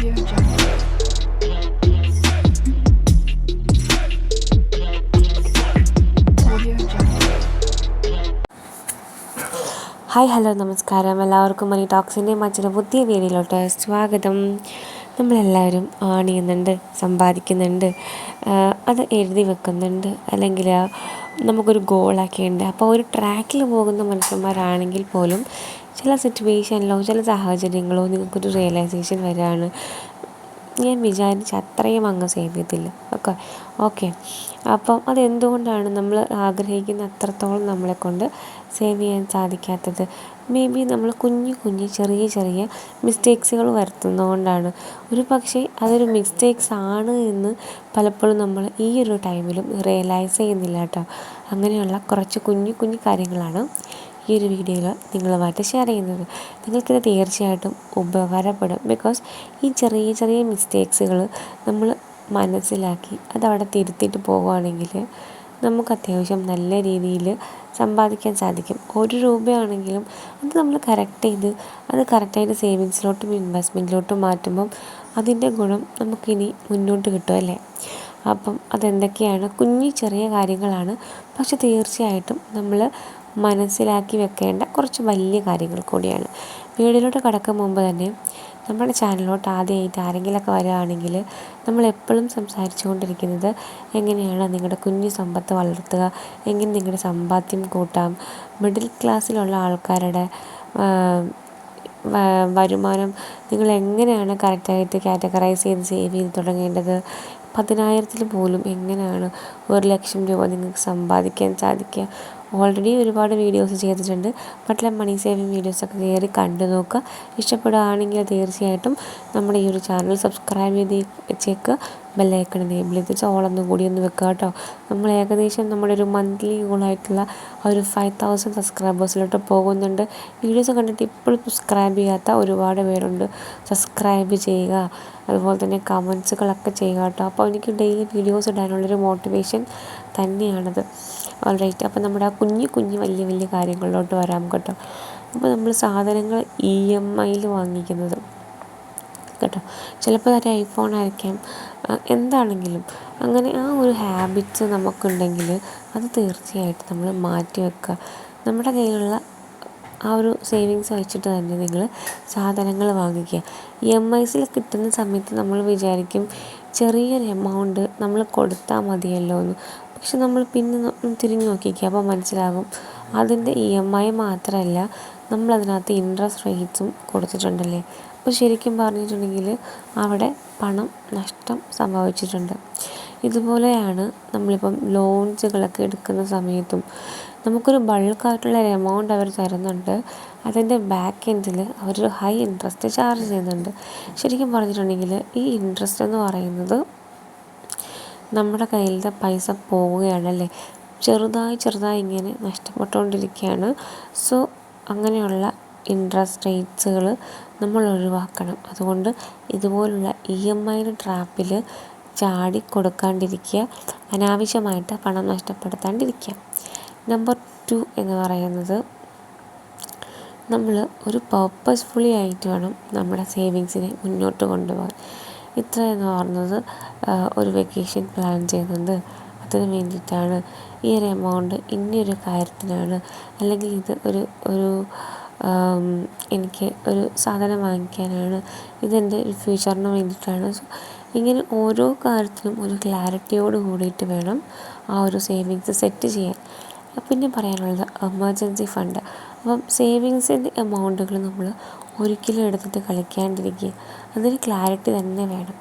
Hi hello നമസ്കാരം. എല്ലാവർക്കും മണി ടോക്സിന്റെ മറ്റൊരു പുതിയ വീഡിയോയിലോട്ട് സ്വാഗതം. നമ്മളെല്ലാവരും ആണിയുന്നുണ്ട് സമ്പാദിക്കുന്നുണ്ട് അത് എഴുതി വെക്കുന്നുണ്ട് അല്ലെങ്കിൽ നമുക്കൊരു ഗോളാക്കിയുണ്ട് അപ്പോൾ ഒരു ട്രാക്കിൽ പോകുന്ന മനുഷ്യന്മാരാണെങ്കിൽ പോലും ചില സിറ്റുവേഷനിലോ ചില സാഹചര്യങ്ങളോ നിങ്ങൾക്കൊരു റിയലൈസേഷൻ വരികയാണ് ഞാൻ വിചാരിച്ച അത്രയും അങ്ങ് ചെയ്തില്ല. ഓക്കെ ഓക്കെ അപ്പം അതെന്തുകൊണ്ടാണ് നമ്മൾ ആഗ്രഹിക്കുന്ന അത്രത്തോളം നമ്മളെ കൊണ്ട് സേവ് ചെയ്യാൻ സാധിക്കാത്തത്? മേ ബി നമ്മൾ കുഞ്ഞു കുഞ്ഞു ചെറിയ ചെറിയ മിസ്റ്റേക്സുകൾ വരുത്തുന്നതുകൊണ്ടാണ്. ഒരു പക്ഷേ അതൊരു മിസ്റ്റേക്സ് ആണ് എന്ന് പലപ്പോഴും നമ്മൾ ഈ ഒരു ടൈമിലും റിയലൈസ് ചെയ്യുന്നില്ല കേട്ടോ അങ്ങനെയുള്ള കുറച്ച് കുഞ്ഞു കുഞ്ഞു കാര്യങ്ങളാണ് ഈ ഒരു വീഡിയോയിൽ നിങ്ങളുമായിട്ട് ഷെയർ ചെയ്യുന്നത്. നിങ്ങൾക്കിത് തീർച്ചയായിട്ടും ഉപകാരപ്പെടും. ബിക്കോസ് ഈ ചെറിയ ചെറിയ മിസ്റ്റേക്സുകൾ നമ്മൾ മനസ്സിലാക്കി അതവിടെ തിരുത്തിയിട്ട് പോകുകയാണെങ്കിൽ നമുക്ക് അത്യാവശ്യം നല്ല രീതിയിൽ സമ്പാദിക്കാൻ സാധിക്കും. ഒരു രൂപയാണെങ്കിലും അത് നമ്മൾ കറക്റ്റ് ചെയ്ത് അത് കറക്റ്റായിട്ട് സേവിങ്സിലോട്ടും ഇൻവെസ്റ്റ്മെന്റിലോട്ടും മാറ്റുമ്പം അതിന്റെ ഗുണം നമുക്കിനി മുന്നോട്ട് കിട്ടും അല്ലേ? അപ്പം അതെന്തൊക്കെയാണ്? കുഞ്ഞു ചെറിയ കാര്യങ്ങളാണ്. പക്ഷെ തീർച്ചയായിട്ടും നമ്മൾ മനസ്സിലാക്കി വെക്കേണ്ട കുറച്ച് വലിയ കാര്യങ്ങൾ കൂടിയാണ്. വീഡിയോയിലോട്ട് കടക്കും മുമ്പ് തന്നെ നമ്മുടെ ചാനലിലോട്ട് ആദ്യമായിട്ട് ആരെങ്കിലുമൊക്കെ വരികയാണെങ്കിൽ നമ്മൾ എപ്പോഴും സംസാരിച്ചു കൊണ്ടിരിക്കുന്നത് എങ്ങനെയാണ് നിങ്ങളുടെ കുഞ്ഞു സമ്പത്ത് വളർത്തുക എങ്ങനെ നിങ്ങളുടെ സമ്പാദ്യം കൂട്ടാം മിഡിൽ ക്ലാസ്സിലുള്ള ആൾക്കാരുടെ വരുമാനം നിങ്ങൾ എങ്ങനെയാണ് കറക്റ്റായിട്ട് കാറ്റഗറൈസ് ചെയ്ത് സേവ് ചെയ്ത് തുടങ്ങേണ്ടത്? പതിനായിരത്തിൽ പോലും എങ്ങനെയാണ് ഒരു ലക്ഷം രൂപ നിങ്ങൾക്ക് സമ്പാദിക്കാൻ സാധിക്കുക? ഓൾറെഡി ഒരുപാട് വീഡിയോസ് ചെയ്തിട്ടുണ്ട്. മറ്റുള്ള മണി സേവിങ് വീഡിയോസൊക്കെ കയറി കണ്ടു നോക്കുക. ഇഷ്ടപ്പെടുകയാണെങ്കിൽ തീർച്ചയായിട്ടും നമ്മുടെ ഈ ഒരു ചാനൽ സബ്സ്ക്രൈബ് ചെയ്ത് വെച്ചേക്കുക. ബെല്ലൈക്കൺ എനേബിൾ ചെയ്ത് ഓളൊന്നും കൂടി ഒന്ന് വെക്കുക കേട്ടോ. നമ്മൾ ഏകദേശം നമ്മുടെ ഒരു മന്ത്ലി ഗോളായിട്ടുള്ള ഒരു ഫൈവ് തൗസൻഡ് സബ്സ്ക്രൈബേഴ്സിലോട്ട് പോകുന്നുണ്ട്. വീഡിയോസ് കണ്ടിട്ട് ഇപ്പോഴും സബ്സ്ക്രൈബ് ചെയ്യാത്ത ഒരുപാട് പേരുണ്ട്. സബ്സ്ക്രൈബ് ചെയ്യുക. അതുപോലെ തന്നെ കമൻസുകളൊക്കെ ചെയ്യുക കേട്ടോ. അപ്പോൾ എനിക്ക് ഡെയിലി വീഡിയോസ് ഇടാനുള്ളൊരു മോട്ടിവേഷൻ തന്നെയാണത്. ഓൾറൈറ്റ് അപ്പോൾ നമ്മുടെ ആ കുഞ്ഞു കുഞ്ഞു വലിയ വലിയ കാര്യങ്ങളിലോട്ട് വരാം കേട്ടോ. അപ്പോൾ നമ്മൾ സാധനങ്ങൾ ഇ എം ഐയിൽ വാങ്ങിക്കുന്നത് കേട്ടോ. ചിലപ്പോൾ ഒരു ഐഫോൺ ആയിരിക്കാം. എന്താണെങ്കിലും അങ്ങനെ ആ ഒരു ഹാബിറ്റ്സ് നമുക്കുണ്ടെങ്കിൽ അത് തീർച്ചയായിട്ടും നമ്മൾ മാറ്റി വെക്കുക. നമ്മുടെ കയ്യിലുള്ള ആ ഒരു സേവിങ്സ് വെച്ചിട്ട് തന്നെ നിങ്ങൾ സാധനങ്ങൾ വാങ്ങിക്കുക. ഇ എം ഐസിൽ കിട്ടുന്ന സമയത്ത് നമ്മൾ വിചാരിക്കും ചെറിയൊരു എമൗണ്ട് നമ്മൾ കൊടുത്താൽ മതിയല്ലോ എന്ന് പക്ഷെ നമ്മൾ പിന്നെ തിരിഞ്ഞു നോക്കിക്കുക അപ്പോൾ മനസ്സിലാകും. അതിന്റെ ഇ എം ഐ മാത്രമല്ല നമ്മളതിനകത്ത് ഇൻട്രസ്റ്റ് റേറ്റ്സും കൊടുത്തിട്ടുണ്ടല്ലേ? അപ്പോൾ ശരിക്കും പറഞ്ഞിട്ടുണ്ടെങ്കിൽ അവിടെ പണം നഷ്ടം സംഭവിച്ചിട്ടുണ്ട്. ഇതുപോലെയാണ് നമ്മളിപ്പം ലോൺസുകളൊക്കെ എടുക്കുന്ന സമയത്തും നമുക്കൊരു ബൾക്കായിട്ടുള്ള ഒരു എമൗണ്ട് അവർ തരുന്നുണ്ട്. അതിന്റെ ബാക്ക് എൻഡിൽ അവരൊരു ഹൈ ഇൻട്രസ്റ്റ് ചാർജ് ചെയ്യുന്നുണ്ട്. ശരിക്കും പറഞ്ഞിട്ടുണ്ടെങ്കിൽ ഈ ഇൻട്രസ്റ്റ് എന്ന് പറയുന്നത് നമ്മുടെ കയ്യിലത്തെ പൈസ പോവുകയാണല്ലേ? ചെറുതായി ചെറുതായി ഇങ്ങനെ നഷ്ടപ്പെട്ടുകൊണ്ടിരിക്കുകയാണ്. സോ അങ്ങനെയുള്ള ഇൻട്രസ്റ്റ് റേറ്റ്സുകൾ നമ്മൾ ഒഴിവാക്കണം. അതുകൊണ്ട് ഇതുപോലുള്ള ഇ എം ഐയുടെ ട്രാപ്പിൽ ചാടി കൊടുക്കാണ്ടിരിക്കുക. അനാവശ്യമായിട്ട് പണം നഷ്ടപ്പെടുത്താണ്ടിരിക്കുക. നമ്പർ ടു എന്ന് പറയുന്നത് നമ്മൾ ഒരു പേർപ്പസ്ഫുള്ളി ആയിട്ട് വേണം നമ്മുടെ സേവിങ്സിനെ മുന്നോട്ട് കൊണ്ടുപോകാൻ. ഇത്ര എന്ന് പറഞ്ഞത് ഒരു വെക്കേഷൻ പ്ലാൻ ചെയ്യുന്നുണ്ട് അതിന് വേണ്ടിയിട്ടാണ്. ഈ ഒരു എമൗണ്ട് ഇനിയൊരു കാര്യത്തിനാണ്. അല്ലെങ്കിൽ ഇത് ഒരു ഒരു എനിക്ക് ഒരു സാധനം വാങ്ങിക്കാനാണ്. ഇതെന്റെ ഫ്യൂച്ചറിന് വേണ്ടിയിട്ടാണ്. ഇങ്ങനെ ഓരോ കാര്യത്തിനും ഒരു ക്ലാരിറ്റിയോട് കൂടിയിട്ട് വേണം ആ ഒരു സേവിങ്സ് സെറ്റ് ചെയ്യാൻ. പിന്നെ പറയാനുള്ളത് എമർജൻസി ഫണ്ട് അപ്പം സേവിങ്സിന്റെ എമൗണ്ടുകൾ നമ്മൾ ഒരിക്കലും എടുത്തിട്ട് കളിക്കാണ്ടിരിക്കുക. അതിന് ക്ലാരിറ്റി തന്നെ വേണം.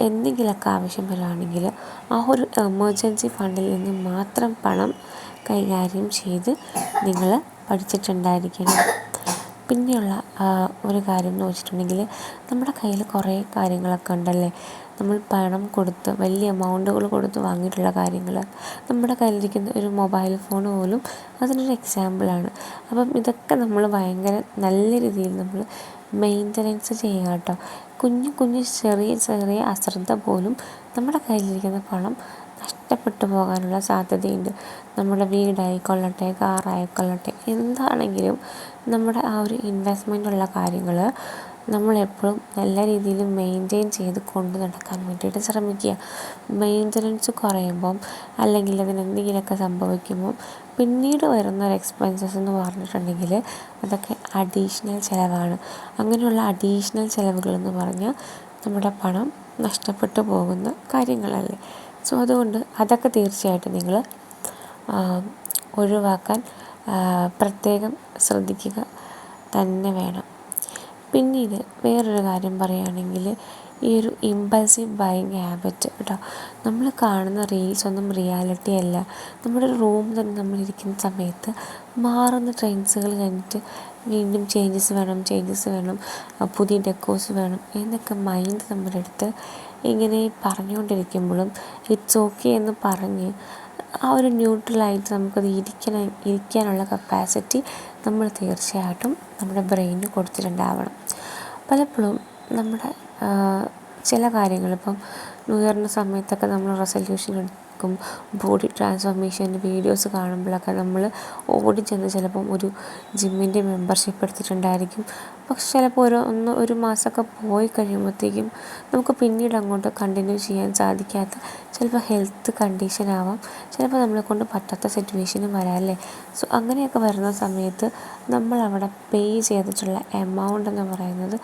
എന്തെങ്കിലുമൊക്കെ ആവശ്യം വരുവാണെങ്കിൽ ആ ഒരു എമർജൻസി ഫണ്ടിൽ നിന്ന് മാത്രം പണം കൈകാര്യം ചെയ്ത് നിങ്ങൾ പഠിച്ചിട്ടുണ്ടായിരിക്കണം. പിന്നെയുള്ള ഒരു കാര്യം എന്ന് വെച്ചിട്ടുണ്ടെങ്കിൽ നമ്മുടെ കയ്യിൽ കുറേ കാര്യങ്ങളൊക്കെ ഉണ്ടല്ലേ? നമ്മൾ പണം കൊടുത്ത് വലിയ എമൗണ്ടുകൾ കൊടുത്ത് വാങ്ങിയിട്ടുള്ള കാര്യങ്ങൾ. നമ്മുടെ കയ്യിലിരിക്കുന്ന ഒരു മൊബൈൽ ഫോൺ പോലും അതിനൊരു എക്സാമ്പിളാണ് അപ്പം ഇതൊക്കെ നമ്മൾ ഭയങ്കര നല്ല രീതിയിൽ നമ്മൾ മെയിന്റനൻസ് ചെയ്യുക കേട്ടോ. കുഞ്ഞു കുഞ്ഞു ചെറിയ ചെറിയ അശ്രദ്ധ പോലും നമ്മുടെ കയ്യിലിരിക്കുന്ന പണം നഷ്ടപ്പെട്ടു പോകാനുള്ള സാധ്യതയുണ്ട്. നമ്മുടെ വീടായിക്കൊള്ളട്ടെ കാറായിക്കൊള്ളട്ടെ എന്താണെങ്കിലും നമ്മുടെ ആ ഒരു ഇൻവെസ്റ്റ്മെന്റുള്ള കാര്യങ്ങൾ നമ്മളെപ്പോഴും നല്ല രീതിയിൽ മെയിന്റെയിൻ ചെയ്ത് കൊണ്ട് നടക്കാൻ വേണ്ടിയിട്ട് ശ്രമിക്കുക. മെയിന്റനൻസ് കുറയുമ്പം അല്ലെങ്കിൽ അതിനെന്തെങ്കിലുമൊക്കെ സംഭവിക്കുമ്പോൾ സംഭവിക്കുമ്പം പിന്നീട് വരുന്ന ഒരു എക്സ്പെൻസസ് എന്ന് പറഞ്ഞിട്ടുണ്ടെങ്കിൽ അതൊക്കെ അഡീഷണൽ ചിലവാണ്. അങ്ങനെയുള്ള അഡീഷണൽ ചിലവുകളെന്ന് പറഞ്ഞാൽ നമ്മുടെ പണം നഷ്ടപ്പെട്ടു പോകുന്ന കാര്യങ്ങളല്ലേ? സോ അതുകൊണ്ട് അതൊക്കെ തീർച്ചയായിട്ടും നിങ്ങൾ ഒഴിവാക്കാൻ പ്രത്യേകം ശ്രദ്ധിക്കുക തന്നെ വേണം. പിന്നീട് വേറൊരു കാര്യം പറയുകയാണെങ്കിൽ ഈ ഒരു ഇമ്പൾസീവ് ബൈയിങ് ഹാബിറ്റ് കേട്ടോ നമ്മൾ കാണുന്ന റീൽസ് ഒന്നും റിയാലിറ്റി അല്ല. നമ്മുടെ റൂം തന്നെ നമ്മളിരിക്കുന്ന സമയത്ത് മാറുന്ന ട്രെൻഡ്സുകൾ കണ്ടിട്ട് വീണ്ടും ചേഞ്ചസ് വേണം ചേഞ്ചസ് വേണം പുതിയ ഡെക്കോസ് വേണം എന്നൊക്കെ മൈൻഡ് നമ്മുടെ അടുത്ത് ഇങ്ങനെ പറഞ്ഞുകൊണ്ടിരിക്കുമ്പോഴും ഇറ്റ്സ് ഓക്കെ എന്ന് പറഞ്ഞ് ആ ഒരു ന്യൂട്രലായിട്ട് നമുക്കത് ഇരിക്കണ ഇരിക്കാനുള്ള കപ്പാസിറ്റി നമ്മൾ തീർച്ചയായിട്ടും നമ്മുടെ ബ്രെയിനിന് കൊടുത്തിട്ടുണ്ടാവണം. പലപ്പോഴും നമ്മുടെ ചില കാര്യങ്ങൾ ഇപ്പം ന്യൂ ഇയറിന്റെ സമയത്തൊക്കെ നമ്മൾ റെസൊല്യൂഷൻ എടുക്കും ബോഡി ട്രാൻസ്ഫോർമേഷൻ വീഡിയോസ് കാണുമ്പോഴൊക്കെ നമ്മൾ ഓടി ചെന്ന് ചിലപ്പം ഒരു ജിമ്മിന്റെ മെമ്പർഷിപ്പ് എടുത്തിട്ടുണ്ടായിരിക്കും. പക്ഷെ ചിലപ്പോൾ ഒരു ഒന്ന് ഒരു മാസമൊക്കെ പോയി കഴിയുമ്പോഴത്തേക്കും നമുക്ക് പിന്നീട് അങ്ങോട്ട് കണ്ടിന്യൂ ചെയ്യാൻ സാധിക്കാത്ത ചിലപ്പോൾ ഹെൽത്ത് കണ്ടീഷൻ ആവാം. ചിലപ്പോൾ നമ്മളെ കൊണ്ട് പറ്റാത്ത സിറ്റുവേഷനും വരാം അല്ലേ? സോ അങ്ങനെയൊക്കെ വരുന്ന സമയത്ത് നമ്മൾ അവിടെ പേ ചെയ്തിട്ടുള്ള എമൗണ്ട് എന്ന് പറയുന്നത്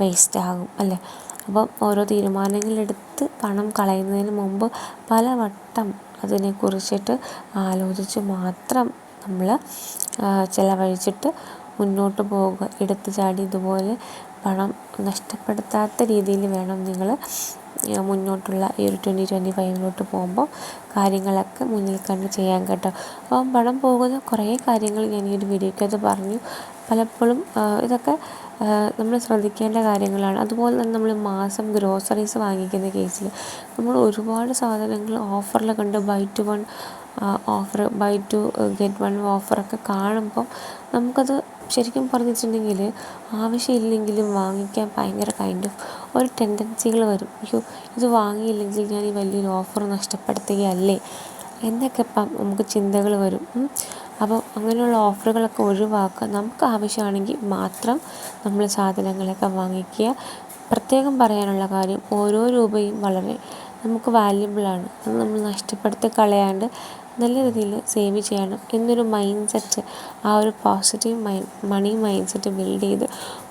വേസ്റ്റ് ആകും അല്ലേ? അപ്പം ഓരോ തീരുമാനങ്ങളെടുത്ത് പണം കളയുന്നതിന് മുമ്പ് പലവട്ടം അതിനെക്കുറിച്ചിട്ട് ആലോചിച്ച് മാത്രം നമ്മൾ ചിലവഴിച്ചിട്ട് മുന്നോട്ട് പോവുക എടുത്ത് ചാടി ഇതുപോലെ പണം നഷ്ടപ്പെടുത്താത്ത രീതിയിൽ വേണം നിങ്ങൾ മുന്നോട്ടുള്ള ഈ ഒരു ട്വന്റി ട്വന്റി ഫൈവിലോട്ട് പോകുമ്പോൾ കാര്യങ്ങളൊക്കെ മുന്നിൽ കണ്ട് ചെയ്യാൻ കേട്ടോ. അപ്പം പണം പോകുന്ന കുറേ കാര്യങ്ങൾ ഞാൻ ഈ ഒരു വീഡിയോയ്ക്കകത്ത് പറഞ്ഞു. പലപ്പോഴും ഇതൊക്കെ നമ്മൾ ശ്രദ്ധിക്കേണ്ട കാര്യങ്ങളാണ്. അതുപോലെ തന്നെ നമ്മൾ മാസം ഗ്രോസറീസ് വാങ്ങിക്കുന്ന കേസിൽ നമ്മൾ ഒരുപാട് സാധനങ്ങൾ ഓഫറിൽ കണ്ട് buy two one offer buy two get one ഓഫറൊക്കെ കാണുമ്പോൾ നമുക്കത് ശരിക്കും പറഞ്ഞിട്ടുണ്ടെങ്കിൽ ആവശ്യമില്ലെങ്കിലും വാങ്ങിക്കാൻ ഭയങ്കര കൈൻഡ് ഓഫ് ഒരു ടെൻഡൻസികൾ വരും. അയ്യോ ഇത് വാങ്ങിയില്ലെങ്കിൽ ഞാൻ ഈ വലിയൊരു ഓഫർ നഷ്ടപ്പെടുത്തുകയല്ലേ? എന്നൊക്കെ നമുക്ക് ചിന്തകൾ വരും. അപ്പോൾ അങ്ങനെയുള്ള ഓഫറുകളൊക്കെ ഒഴിവാക്കുക. നമുക്ക് ആവശ്യമാണെങ്കിൽ മാത്രം നമ്മൾ സാധനങ്ങളൊക്കെ വാങ്ങിക്കുക. പ്രത്യേകം പറയാനുള്ള കാര്യം ഓരോ രൂപയും വളരെ നമുക്ക് വാല്യുബിളാണ് അത് നമ്മൾ നഷ്ടപ്പെടുത്തി കളയാണ്ട് നല്ല രീതിയിൽ സേവ് ചെയ്യണം. എന്നൊരു മൈൻഡ് സെറ്റ് ആ ഒരു positive mind money mind set build ചെയ്ത്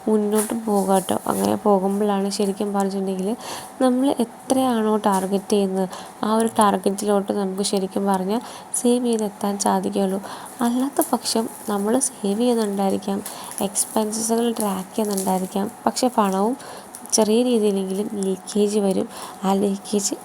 മുന്നോട്ട് പോകുക കേട്ടോ അങ്ങനെ പോകുമ്പോഴാണ് ശരിക്കും പറഞ്ഞിട്ടുണ്ടെങ്കിൽ നമ്മൾ എത്രയാണോ ടാർഗറ്റ് ചെയ്യുന്നത് ആ ഒരു ടാർഗറ്റിലോട്ട് നമുക്ക് ശരിക്കും പറഞ്ഞാൽ സേവ് ചെയ്തെത്താൻ സാധിക്കുകയുള്ളൂ. അല്ലാത്ത പക്ഷം നമ്മൾ സേവ് ചെയ്യുന്നുണ്ടായിരിക്കാം എക്സ്പെൻസസുകൾ ട്രാക്ക് ചെയ്യുന്നുണ്ടായിരിക്കാം. പക്ഷേ പണവും ചെറിയ രീതിയിലെങ്കിലും ലീക്കേജ് വരും. ആ ലീക്കേജ്